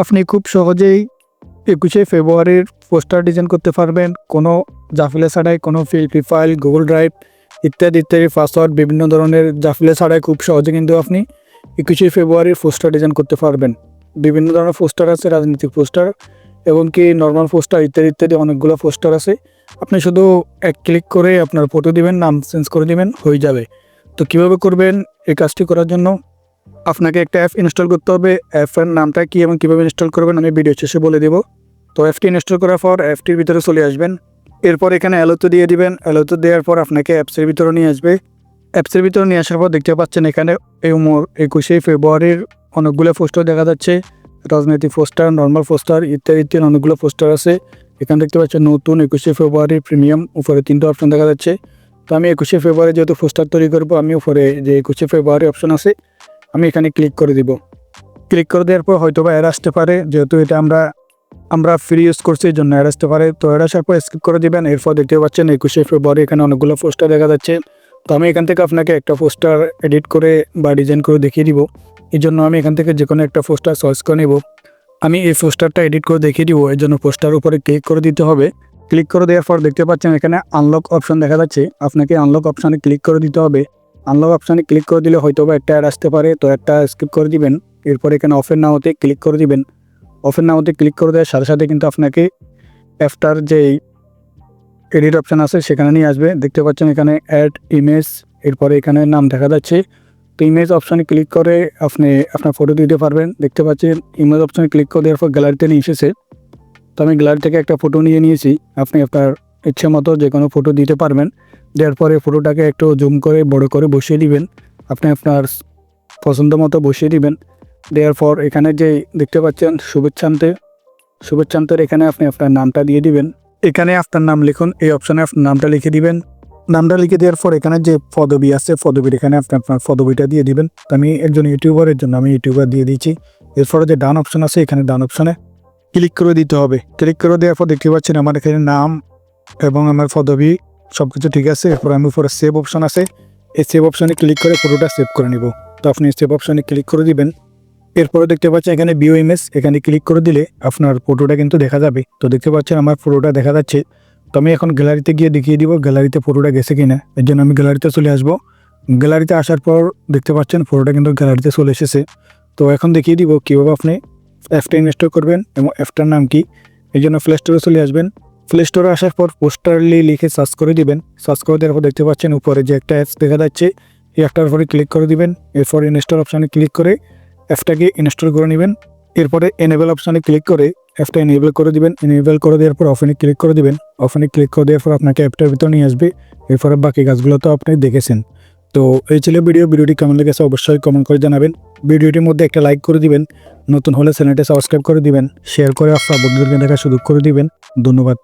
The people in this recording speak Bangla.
আপনি খুব সহজেই একুশে ফেব্রুয়ারির পোস্টার ডিজাইন করতে পারবেন। কোনো জাফিলে ছাড়াই কোনো ফ্রি ফাইল, গুগল ড্রাইভ ইত্যাদি ইত্যাদি, পাসওয়ার্ড, বিভিন্ন ধরনের জাফিলে ছাড়াই খুব সহজে কিন্তু আপনি একুশে ফেব্রুয়ারির পোস্টার ডিজাইন করতে পারবেন। বিভিন্ন ধরনের পোস্টার আছে, রাজনৈতিক পোস্টার এবং কি নর্মাল পোস্টার ইত্যাদি ইত্যাদি অনেকগুলো পোস্টার আছে। আপনি শুধু এক ক্লিক করে আপনার ফটো দিবেন, নাম চেঞ্জ করে দিবেন, হয়ে যাবে। তো কীভাবে করবেন এই কাজটি করার জন্য আপনাকে একটা অ্যাপ ইনস্টল করতে হবে। অ্যাপের নামটা কি এবং কীভাবে ইনস্টল করবেন আমি ভিডিও শেষে বলে দেবো। তো অ্যাপটি ইনস্টল করার পর অ্যাপটির ভিতরে চলে আসবেন। এরপর এখানে অ্যালোতে দিয়ে দিবেন। অ্যালোতে দেওয়ার পর আপনাকে অ্যাপসের ভিতরে নিয়ে আসবে। অ্যাপসের ভিতরে নিয়ে আসার পর দেখতে পাচ্ছেন এখানে এই উমর একুশে ফেব্রুয়ারির অনেকগুলো পোস্টার দেখা যাচ্ছে। রাজনৈতিক পোস্টার নর্মাল পোস্টার ইত্যাদি ইত্যাদি অনেকগুলো পোস্টার আছে। এখানে দেখতে পাচ্ছেন নতুন একুশে ফেব্রুয়ারি প্রিমিয়াম উপরে তিনটে অপশন দেখা যাচ্ছে। তো আমি একুশে ফেব্রুয়ারি যেহেতু পোস্টার তৈরি করব, আমি উপরে যে একুশে ফেব্রুয়ারি অপশন আছে আমি এখানে ক্লিক করে দিব। ক্লিক করে দেওয়ার পর হয়তো বা এর আসতে পারে, যেহেতু এটা আমরা আমরা ফ্রি ইউজ করছি এই জন্য এর আসতে পারে। তো এর আসার পর স্কিপ করে দিবেন, এরপর দেখতে পাচ্ছেন একুশে ফেব্রুয়ারি এখানে অনেকগুলো পোস্টার দেখা যাচ্ছে। তো আমি এখান থেকে আপনাকে একটা পোস্টার এডিট করে বা ডিজাইন করে দেখিয়ে দিব। এই জন্য আমি এখান থেকে যে কোনো একটা পোস্টার চয়েস করে নেব। আমি এই পোস্টারটা এডিট করে দেখিয়ে দিব এর জন্য পোস্টার উপরে ক্লিক করে দিতে হবে। ক্লিক করে দেওয়ার পর দেখতে পাচ্ছেন এখানে আনলক অপশন দেখা যাচ্ছে। আপনাকে আনলক অপশানে ক্লিক করে দিতে হবে। আনলক অপশানে ক্লিক করে দিলে হয়তো বা একটা অ্যাড আসতে পারে, তো একটা স্কিপ করে দিবেন। এরপর এখানে অফের না হতে ক্লিক করে দিবেন। অফের না হতে ক্লিক করে দেওয়ার সাথে সাথে কিন্তু আপনাকে অ্যাপটার যে এডিট অপশান আছে সেখানে নিয়ে আসবে। দেখতে পাচ্ছেন এখানে অ্যাড ইমেজ এরপরে এখানে নাম দেখা যাচ্ছে। তো ইমেজ অপশানে ক্লিক করে আপনি আপনার ফটো দিতে পারবেন। দেখতে পাচ্ছেন ইমেজ অপশানে ক্লিক করে দেওয়ার পর গ্যালারিতে নিয়ে এসেছে। তো আমি গ্যালারি থেকে একটা ফটো নিয়ে নিয়েছি। আপনি আপনার ইচ্ছে মতো যে কোনো ফটো দিতে পারবেন। দেওয়ার পরে ফটোটাকে একটু জুম করে, বড় করে বসিয়ে দিবেন। আপনি আপনার পছন্দ মতো বসিয়ে দিবেন। দেওয়ার পর এখানে যে দেখতে পাচ্ছেন, শুভেচ্ছান্তে, শুভেচ্ছান্তের এখানে আপনি আপনার নামটা দিয়ে দিবেন। এখানে আপনার নাম লিখুন, এই অপশানে আপনার নামটা লিখে দিবেন। নামটা লিখে দেওয়ার পর এখানে যে পদবি আছে, পদবির এখানে আপনি আপনার পদবিটা দিয়ে দিবেন। তো আমি একজন ইউটিউবারের জন্য আমি ইউটিউবার দিয়ে দিচ্ছি এরপরে যে ডান অপশন আছে, এখানে ডান অপশানে ক্লিক করে দিতে হবে। ক্লিক করে দেওয়ার পর দেখতে পাচ্ছেন আমার এখানে নাম এবং আমার পদবি সব কিছু ঠিক আছে, এরপর আমি উপরে সেভ অপশন আছে। এই সেভ অপশনে ক্লিক করে ফটোটা সেভ করে নিব। তো আপনি সেভ অপশনে ক্লিক করে দিবেন। এরপরে দেখতে পাচ্ছেন এখানে বিও ইমেজ এখানে ক্লিক করে দিলে আপনার ফটোটা কিন্তু দেখা যাবে। তো দেখতে পাচ্ছেন আমার ফটোটা দেখা যাচ্ছে। তো আমি এখন গ্যালারিতে গিয়ে দেখিয়ে দিব গ্যালারিতে ফটোটা গেছে কিনা। এর জন্য আমি গ্যালারিতে চলে আসব। গ্যালারিতে আসার পর দেখতে পাচ্ছেন ফটোটা কিন্তু গ্যালারিতে চলে এসেছে। তো এখন দেখিয়ে দিব কীভাবে আপনি অ্যাপটা ইনস্টল করবেন এবং অ্যাপটার নাম কি। এই জন্য প্লে স্টোরে চলে আসবেন। প্লে স্টোরে আসার পর পোস্টারলি লিখে সার্চ করে দিবেন। সার্চ করে দেওয়ার পর দেখতে পাচ্ছেন উপরে যে একটা অ্যাপস দেখা যাচ্ছে, এই অ্যাপটার উপরে ক্লিক করে দিবেন। এরপর ইনস্টল অপশানে ক্লিক করে অ্যাপটাকে ইনস্টল করে নেবেন। এরপরে এনেবেল অপশানে ক্লিক করে অ্যাপটা এনেবেল করে দিবেন। এনেবেল করে দেওয়ার পর অফেনে ক্লিক করে দিবেন। অফেনে ক্লিক করে দেওয়ার পর আপনাকে অ্যাপটার ভিতর নিয়ে আসবে। এরপরে বাকি গাছগুলো তো আপনি দেখেছেন। তো এই ছিল ভিডিও ভিডিওটি কেমন লেগেছে অবশ্যই কমেন্ট করে জানাবেন। ভিডিওটির মধ্যে একটা লাইক করে দিবেন। নতুন হলে চ্যানেলটি সাবস্ক্রাইব করে দিবেন। শেয়ার করে আপনার বন্ধুদেরকে দেখা সুযোগ করে দিবেন। ধন্যবাদ।